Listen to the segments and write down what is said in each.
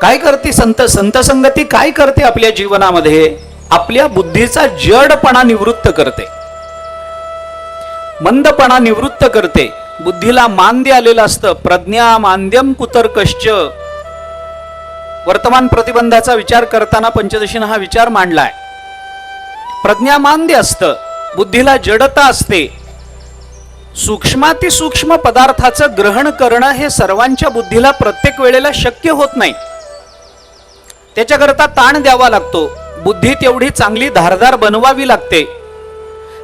काय करते संत संत संगती काय करते आपल्या जीवनामध्ये? आपल्या बुद्धीचा जडपणा निवृत्त करते. मंदपणा निवृत्त करते. बुद्धीला मांद्य आलेलं असतं. प्रज्ञा मांद्यम कुतर्कश्च वर्तमान प्रतिबंधाचा विचार करताना पंचदशीनं हा विचार मांडलाय. प्रज्ञा मांद्य असतं. बुद्धीला जडता असते. सूक्ष्माती सूक्ष्म पदार्थाचं ग्रहण करणं हे सर्वांच्या बुद्धीला प्रत्येक वेळेला शक्य होत नाही. त्याच्याकरता ताण द्यावा लागतो. बुद्धी तेवढी चांगली धारदार बनवावी लागते.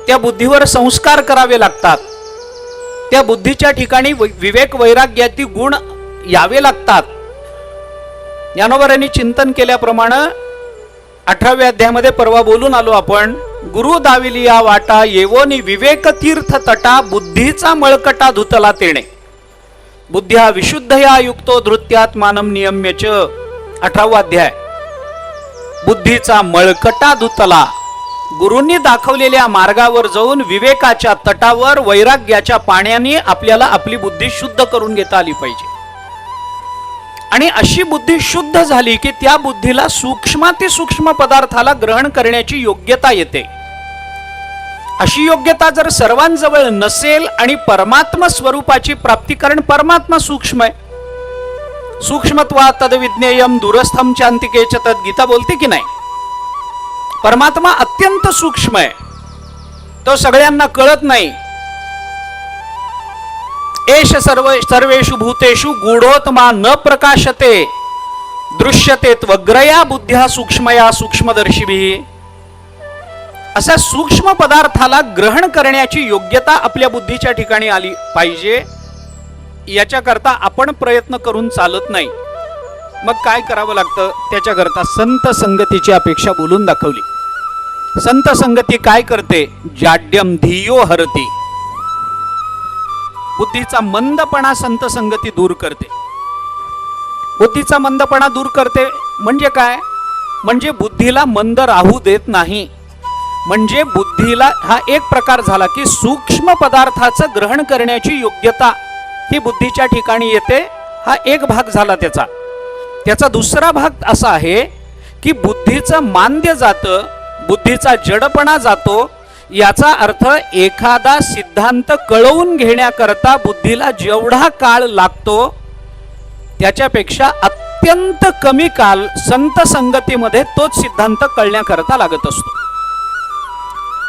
त्या बुद्धीवर संस्कार करावे लागतात. त्या बुद्धीच्या ठिकाणी वै- विवेक वैराग्याती गुण यावे लागतात. ज्ञानोबरांनी चिंतन केल्याप्रमाणे अठराव्या अध्यायामध्ये परवा बोलून आलो आपण गुरु दाविलिया वाटा येवोनी विवेक तीर्थ तटा बुद्धीचा मळकटा धुतला तेणे. बुद्ध्या विशुद्धया युक्तो धृत्यात मानम नियम्यच अठरावा अध्याय. बुद्धीचा मळकटा धुतला गुरूंनी दाखवलेल्या मार्गावर जाऊन विवेकाच्या तटावर वैराग्याच्या पाण्याने आपल्याला आपली बुद्धी शुद्ध करून घेता आली पाहिजे. आणि अशी बुद्धी शुद्ध झाली की त्या बुद्धीला सूक्ष्माती सूक्ष्म पदार्थाला ग्रहण करण्याची योग्यता येते. अशी योग्यता जर सर्वांजवळ नसेल आणि परमात्मा स्वरूपाची प्राप्ती कारण परमात्मा सूक्ष्म आहे सूक्ष्मत्वा तदविज्ञेयम दूरस्थम चांतिके तद गीता बोलते की नाही? परमात्मा अत्यंत सूक्ष्म आहे. तो सगळ्यांना कळत नाही. एष सर्व सर्वेषु भूतेषु गूढोत्मा न प्रकाशते. दृश्यते त्वग्रया बुद्ध्या सूक्ष्मया सूक्ष्मदर्शिभी. अशा सूक्ष्म पदार्थाला ग्रहण करण्याची योग्यता आपल्या बुद्धीच्या ठिकाणी आली पाहिजे. याच्याकरता आपण प्रयत्न करून चालत नाही. मग काय करावं लागतं? त्याच्याकरता संत संगतीची अपेक्षा बोलून दाखवली. संत संगती काय करते? जाड्यम धियो हरती. बुद्धीचा मंदपणा संत संगती दूर करते. बुद्धीचा मंदपणा दूर करते म्हणजे काय? म्हणजे बुद्धीला मंद राहू देत नाही. म्हणजे बुद्धीला हा एक प्रकार झाला की सूक्ष्म पदार्थाचं ग्रहण करण्याची योग्यता ही बुद्धीच्या ठिकाणी येते हा एक भाग झाला त्याचा. त्याचा दुसरा भाग असा आहे की बुद्धीचं मांद्य जातं बुद्धीचा जडपणा जातो याचा अर्थ एखादा सिद्धांत कळवून घेण्याकरता बुद्धीला जेवढा काळ लागतो त्याच्यापेक्षा अत्यंत कमी काल संत संगतीमध्ये तोच सिद्धांत कळण्याकरता लागत असतो.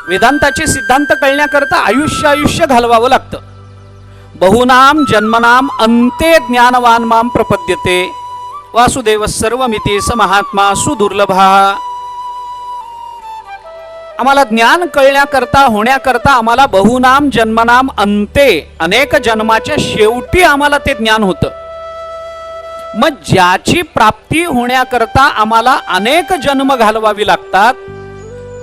वेदांताचे सिद्धांत कळण्याकरता आयुष्य आयुष्य घालवावं लागतं. बहुनाम जन्मनाम अंते ज्ञानवान माम प्रपद्यते। वासुदेव सर्वमिती महात्मा सुदुर्लभा। आम्हाला ज्ञान कळण्याकरता होण्याकरता आम्हाला बहुनाम जन्मनाम अंते अनेक जन्माच्या शेवटी आम्हाला ते ज्ञान होतं. मग ज्याची प्राप्ती होण्याकरता आम्हाला अनेक जन्म घालवावी लागतात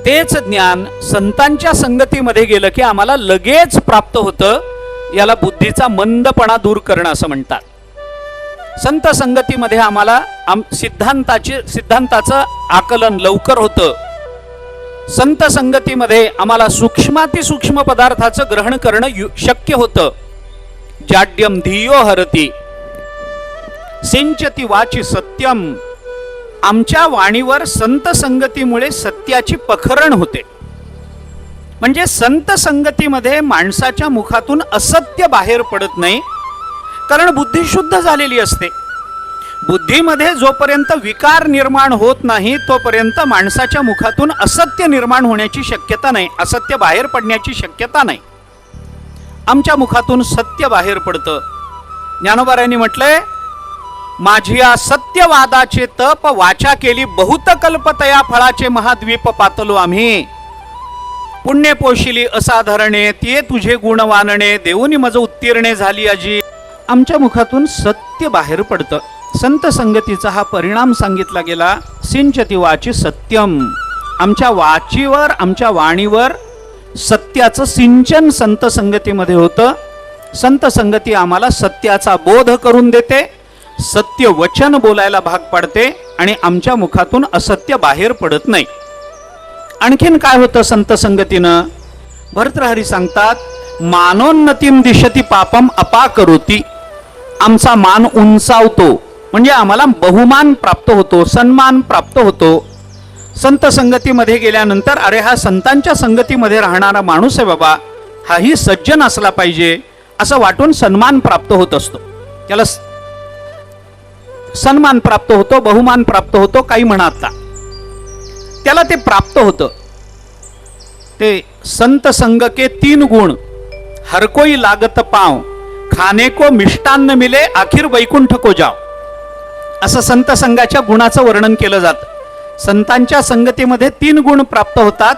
तेच ज्ञान संतांच्या संगतीमध्ये गेलं की आम्हाला लगेच प्राप्त होतं. याला बुद्धीचा मंदपणा दूर करणं असं म्हणतात. संत संगतीमध्ये आम्हाला आम सिद्धांताची सिद्धांताचं आकलन लवकर होतं. संत संगतीमध्ये आम्हाला सूक्ष्माती सूक्ष्म पदार्थाचं ग्रहण करणं यु- शक्य होतं. जाड्यम धियो हरती सिंचती वाची सत्यम. आमच्या वाणीवर संत संगतीमुळे सत्याची पखरण होते. म्हणजे संत संगतीमध्ये माणसाच्या मुखातून असत्य बाहेर पडत नाही कारण बुद्धी शुद्ध झालेली असते. बुद्धीमध्ये जोपर्यंत विकार निर्माण होत नाही तोपर्यंत माणसाच्या मुखातून असत्य निर्माण होण्याची शक्यता नाही असत्य बाहेर पडण्याची शक्यता नाही. आमच्या मुखातून सत्य बाहेर पडतं. ज्ञानोबारायांनी म्हटलंय माझी या सत्यवादाचे तप वाचा केली बहुतकल्पतया फळाचे महाद्वीप पातलो आम्ही. पुण्य पोशिली असाधारणे ते तुझे गुण वानणे देऊनी मज उत्तीर्णे झाली अजी आमच्या मुखातून सत्य बाहेर पडतं. संत संगतीचा हा परिणाम सांगितला गेला सिंचती वाची सत्यम. आमच्या वाचीवर आमच्या वाणीवर सत्याचं सिंचन संत संगतीमध्ये होतं. संत संगती आम्हाला सत्याचा बोध करून देते सत्य वचन बोलायला भाग पाडते आणि आमच्या मुखातून असत्य बाहेर पडत नाही. आणखीन काय होतं संत संगतीनं? भरतहरी सांगतात मानोन्नतीम दिशती पापम अपा करोती आमचा मान उंचावतो. म्हणजे आम्हाला बहुमान प्राप्त होतो सन्मान प्राप्त होतो. संत संगतीमध्ये गेल्यानंतर अरे हा संतांच्या संगतीमध्ये राहणारा माणूस आहे बाबा हाही सज्जन असला पाहिजे असं वाटून सन्मान प्राप्त होत असतो. त्याला सन्मान प्राप्त होतो बहुमान प्राप्त होतो काही म्हणा आता त्याला ते प्राप्त होतं. ते संत संग के तीन गुण हर कोई लागत पाव खाने को मिष्टान्न मिले अखिर वैकुंठ को जाव. असं संत संघाच्या गुणाचं वर्णन केलं जातं. संतांच्या संगतीमध्ये तीन गुण प्राप्त होतात.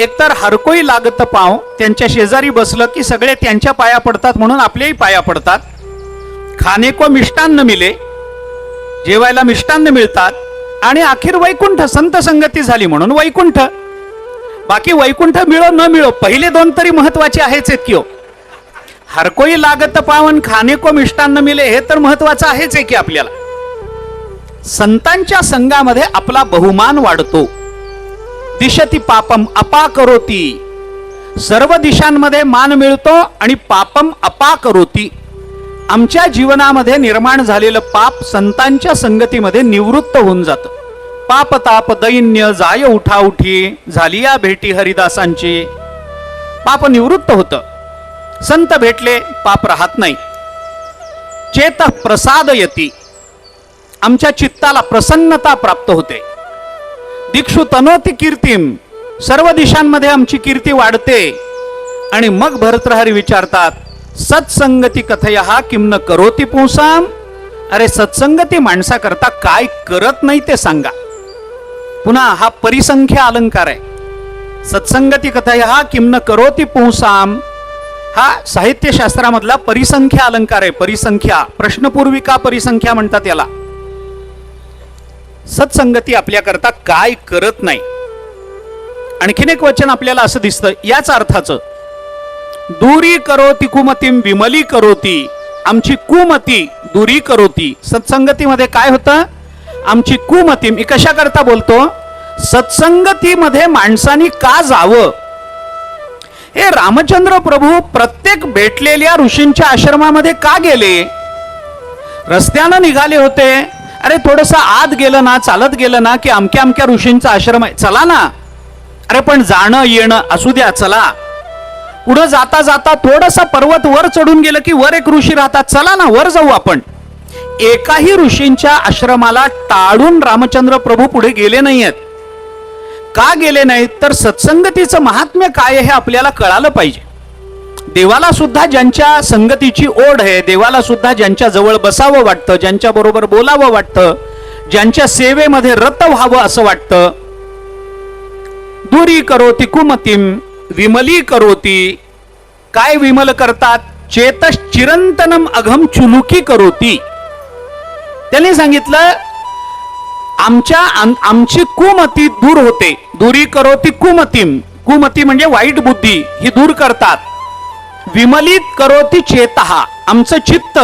एकतर हरकोई लागत पाव त्यांच्या शेजारी बसलं की सगळे त्यांच्या पाया पडतात म्हणून आपलेही पाया पडतात. खाने को मिष्टान्न मिले जेवायला मिष्टान्न मिळतात. आणि अखेर वैकुंठ संत संगती झाली म्हणून वैकुंठ. बाकी वैकुंठ मिळो न मिळो पहिले दोन तरी महत्त्वाचे आहेच आहेत की हो. हरकोई लागत पावन खाणे को मिष्टान्न मिले हे तर महत्वाचं आहेच आहे की आपल्याला. संतांच्या संघामध्ये आपला बहुमान वाढतो. दिशती पापम अपा करोती. सर्व दिशांमध्ये मान मिळतो आणि पापम अपा करोती. आमच्या जीवनामध्ये निर्माण झालेलं पाप संतांच्या संगतीमध्ये निवृत्त होऊन जातं. पाप ताप दैन्य जाय उठाउठी झाली या भेटी हरिदासांची. पाप निवृत्त होतं. संत भेटले पाप राहत नाही. चेत प्रसाद यती. आमच्या चित्ताला प्रसन्नता प्राप्त होते. दिक्षु तनोती कीर्तीम. सर्व दिशांमध्ये आमची कीर्ती वाढते. आणि मग भरतहरी विचारतात सत्संगती कथया हा किम न करोती पुंसाम अरे सत्संगती माणसाकरता काय करत नाही ते सांगा. पुन्हा हा परिसंख्या अलंकार आहे. सत्संगती कथया हा किम न करोती पुंसाम हा साहित्यशास्त्रामधला परिसंख्या अलंकार आहे. परिसंख्या प्रश्नपूर्विका परिसंख्या म्हणतात याला. सत्संगती आपल्याकरता काय करत नाही. आणखीन एक वचन आपल्याला असं दिसतं. याच अर्थाचं दुरी करोती कुमतीम विमली करोती. आमची कुमती दुरी करोती. सत्संगतीमध्ये काय होतं? आमची कुमती मी कशाकरता बोलतो? सत्संगतीमध्ये माणसानी का जावं? हे रामचंद्र प्रभू प्रत्येक भेटलेल्या ऋषींच्या आश्रमामध्ये का गेले? रस्त्यानं निघाले होते. अरे थोडस आत गेलं ना चालत गेलं ना की अमक्या अमक्या ऋषींचा आश्रम आहे. चला ना. अरे पण जाणं येणं असू द्या चला. पुढं जाता जाता थोडस पर्वत वर चढून गेलं की वर एक ऋषी राहतात. चला ना वर जाऊ आपण. एकाही ऋषींच्या आश्रमाला टाळून रामचंद्र प्रभू पुढे गेले नाहीयेत. का गेले नाहीत? तर सत्संगतीचं महात्म्य काय हे आपल्याला कळालं पाहिजे. देवाला सुद्धा ज्यांच्या संगतीची ओढ आहे देवाला सुद्धा ज्यांच्या जवळ बसावं वाटतं ज्यांच्या बरोबर बोलावं वाटतं ज्यांच्या सेवेमध्ये रत व्हावं असं वाटतं. दुरी करो तिकुमतीम विमली करोती काय विमल करतात? चेतस चिरंतनम अघम चुलुकी करोती. त्यांनी सांगितलं आमच्या आमची कुमती दूर होते. दुरी करोती कुमतीम. कुमती म्हणजे वाईट बुद्धी ही दूर करतात. विमलित करोती चेतहा आमचं चित्त.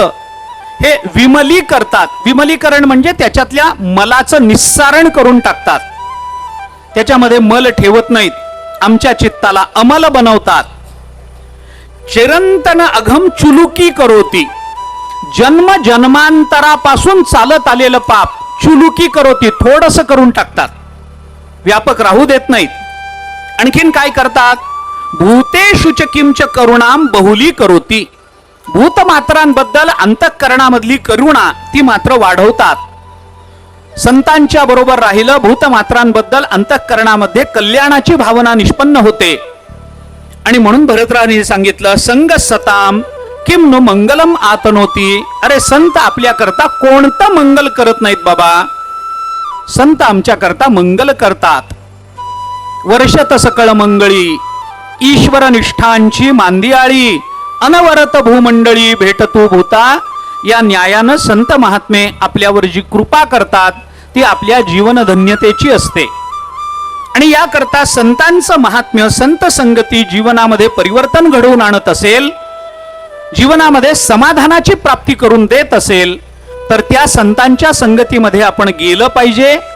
हे विमली करतात. विमलीकरण म्हणजे त्याच्यातल्या मलाचं निस्सारण करून टाकतात. त्याच्यामध्ये मल ठेवत नाहीत. आमच्या चित्ताला अमल बनवतात. चिरंतन अघम चुलुकी करोती. जन्म जन्मांतरापासून चालत आलेलं पाप चुलुकी करोती थोडस करून टाकतात. व्यापक राहू देत नाहीत. आणखीन काय करतात? भूतेषु च किंच करुणाम बहुली करोती. भूतमात्रांबद्दल अंतःकरणामधली करुणा ती मात्र वाढवतात. संतांच्या बरोबर राहिलं भूतमात्रांबद्दल अंतःकरणामध्ये कल्याणाची भावना निष्पन्न होते. आणि म्हणून भरतराने सांगितलं संग सताम किम नो मंगलम आतनोती? अरे संत आपल्या करता कोणतं मंगल करत नाहीत बाबा? संत आमच्या करता मंगल करतात. वर्षत सकळ मंगळी ईश्वर निष्ठांची मांदियाळी अनवरत भूमंडळी भेटतू भूता? या न्यायानं संत महात्मे आपल्यावर जी कृपा करतात ती आपल्या जीवनधन्यतेची असते. आणि याकरता संतांचं महात्म्य संत संगती जीवनामध्ये परिवर्तन घडवून आणत असेल जीवनामध्ये समाधानाची प्राप्ती करून देत असेल तर त्या संतांच्या संगतीमध्ये आपण गेलं पाहिजे.